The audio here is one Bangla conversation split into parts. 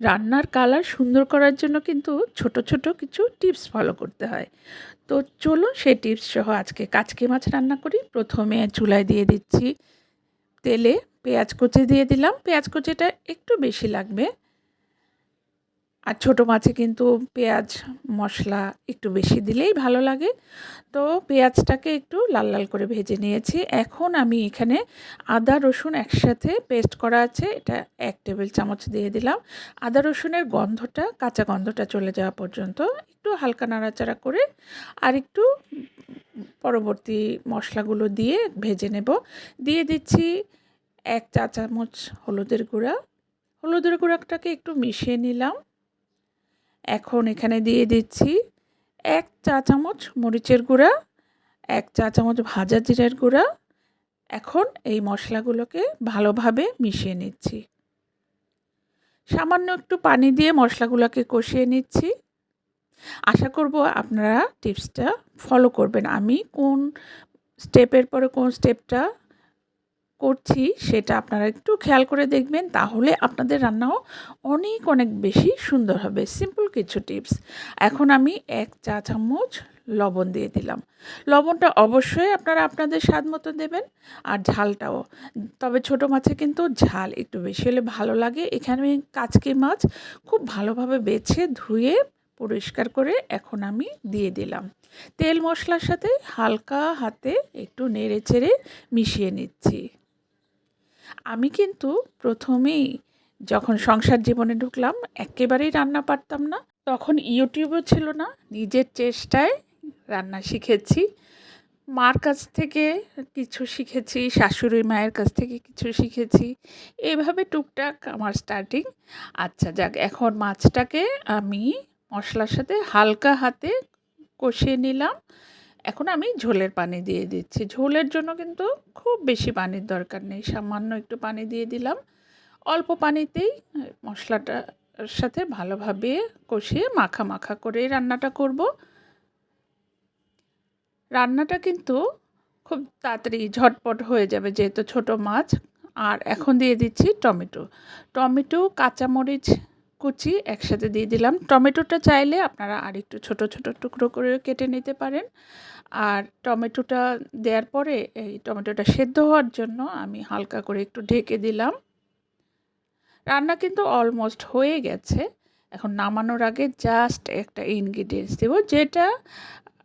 রান্নার কালার সুন্দর করার জন্য কিন্তু ছোট ছোট কিছু টিপস ফলো করতে হয়। তো চলুন সেই টিপস সহ আজকে কাচকি মাছ রান্না করি। প্রথমে চুলায় দিয়ে দিচ্ছি তেলে পেঁয়াজ কুচি দিয়ে দিলাম। পেঁয়াজ কুচিটা একটু বেশি লাগবে। আর ছোটো মাছে কিন্তু পেঁয়াজ, মশলা একটু বেশি দিলেই ভালো লাগে। তো পেঁয়াজটাকে একটু লাল লাল করে ভেজে নিয়েছি। এখন আমি এখানে আদা, রসুন একসাথে পেস্ট করা আছে। এটা এক টেবিল চামচ দিয়ে দিলাম। আদা, রসুনের গন্ধটা, কাঁচা গন্ধটা চলে যাওয়া পর্যন্ত একটু হালকা নাড়াচাড়া করে আর একটু পরবর্তী মশলাগুলো দিয়ে ভেজে নেব। দিয়ে দিচ্ছি এক চা চামচ হলুদের গুঁড়া। হলুদের গুঁড়াটাকে একটু মিশিয়ে নিলাম। এখন এখানে দিয়ে দিচ্ছি এক চা চামচ মরিচের গুঁড়া, এক চা চামচ ভাজা জিরের গুঁড়া। এখন এই মশলাগুলোকে ভালোভাবে মিশিয়ে নিচ্ছি। সামান্য একটু পানি দিয়ে মশলাগুলোকে কষিয়ে নিচ্ছি। আশা করব আপনারা টিপসটা ফলো করবেন। আমি কোন স্টেপের পরে কোন স্টেপটা করছি সেটা আপনারা একটু খেয়াল করে দেখবেন, তাহলে আপনাদের রান্নাও অনেক অনেক বেশি সুন্দর হবে। সিম্পল কিছু টিপস এখন আমি এক চা চামচ লবণ দিয়ে দিলাম। লবণটা অবশ্যই আপনারা আপনাদের স্বাদ মতো দেবেন, আর ঝালটাও। তবে ছোট মাছে কিন্তু ঝাল একটু বেশি হলে ভালো লাগে। এখানে কাচকি মাছ খুব ভালোভাবে বেছে ধুয়ে পরিষ্কার করে এখন আমি দিয়ে দিলাম। তেল মশলার সাথে হালকা হাতে একটু নেড়ে চেড়ে মিশিয়ে নিচ্ছি। আমি কিন্তু প্রথমেই যখন সংসার জীবনে ঢুকলাম, একেবারেই রান্না পারতাম না। তখন ইউটিউবও ছিল না। নিজের চেষ্টায় রান্না শিখেছি। মার কাছ থেকে কিছু শিখেছি শাশুড়ি মায়ের কাছ থেকে কিছু শিখেছি। এভাবে টুকটাক আমার স্টার্টিং আচ্ছা যাক, এখন মাছটাকে আমি মশলার সাথে হালকা হাতে কষিয়ে নিলাম। এখন আমি ঝোলের পানি দিয়ে দিচ্ছি। ঝোলের জন্য কিন্তু খুব বেশি পানির দরকার নেই। সামান্য একটু পানি দিয়ে দিলাম। অল্প পানিতেই মশলাটার সাথে ভালোভাবে কষিয়ে মাখা মাখা করে রান্নাটা করব। রান্নাটা কিন্তু খুব তাড়াতাড়ি ঝটপট হয়ে যাবে যেহেতু ছোট মাছ। আর এখন দিয়ে দিচ্ছি টমেটো। টমেটো, কাঁচামরিচ কুচি একসাথে দিয়ে দিলাম। টমেটোটা চাইলে আপনারা আর একটু ছোটো ছোটো টুকরো করে কেটে নিতে পারেন। আর টমেটোটা দেওয়ার পরে এই টমেটোটা সেদ্ধ হওয়ার জন্য আমি হালকা করে একটু ঢেকে দিলাম। রান্না কিন্তু অলমোস্ট হয়ে গেছে। এখন নামানোর আগে জাস্ট একটা ইনগ্রিডিয়েন্টস দেবো, যেটা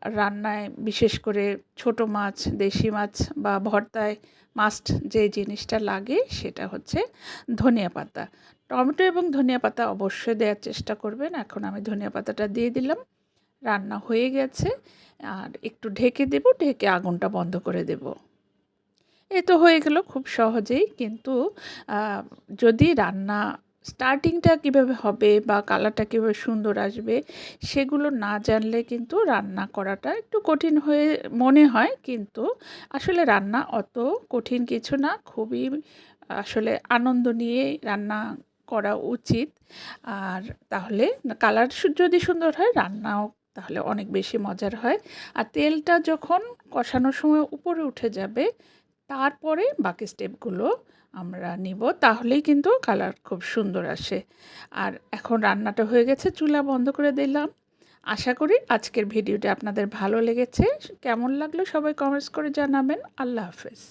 রান্নায় বিশেষ করে ছোট মাছ, দেশি মাছ বা ভর্তায় মাস্ট যে জিনিসটা লাগে সেটা হচ্ছে ধনিয়া পাতা। টমেটো এবং ধনিয়া পাতা অবশ্যই দেওয়ার চেষ্টা করবেন। এখন আমি ধনিয়া পাতাটা দিয়ে দিলাম। রান্না হয়ে গেছে। আর একটু ঢেকে দেব, ঢেকে আগুনটা বন্ধ করে দেব। এ তো হয়ে গেল খুব সহজেই। কিন্তু যদি রান্না স্টার্টিংটা কীভাবে হবে বা কালারটা কীভাবে সুন্দর আসবে সেগুলো না জানলে কিন্তু রান্না করাটা একটু কঠিন হয়ে মনে হয়। কিন্তু আসলে রান্না অত কঠিন কিছু না, খুবই আসলে আনন্দ নিয়ে রান্না করা উচিত। আর তাহলে কালার যদি সুন্দর হয় রান্নাও তাহলে অনেক বেশি মজার হয়। আর তেলটা যখন কষানোর সময় উপরে উঠে যাবে তারপরে বাকি স্টেপগুলো আমরা নিব, তাহলেই কিন্তু কালার খুব সুন্দর আসে। আর এখন রান্নাটা হয়ে গেছে, চুলা বন্ধ করে দিলাম। আশা করি আজকের ভিডিওটা আপনাদের ভালো লেগেছে। কেমন লাগল সবাই কমেন্টস করে জানাবেন। আল্লাহ হাফেজ।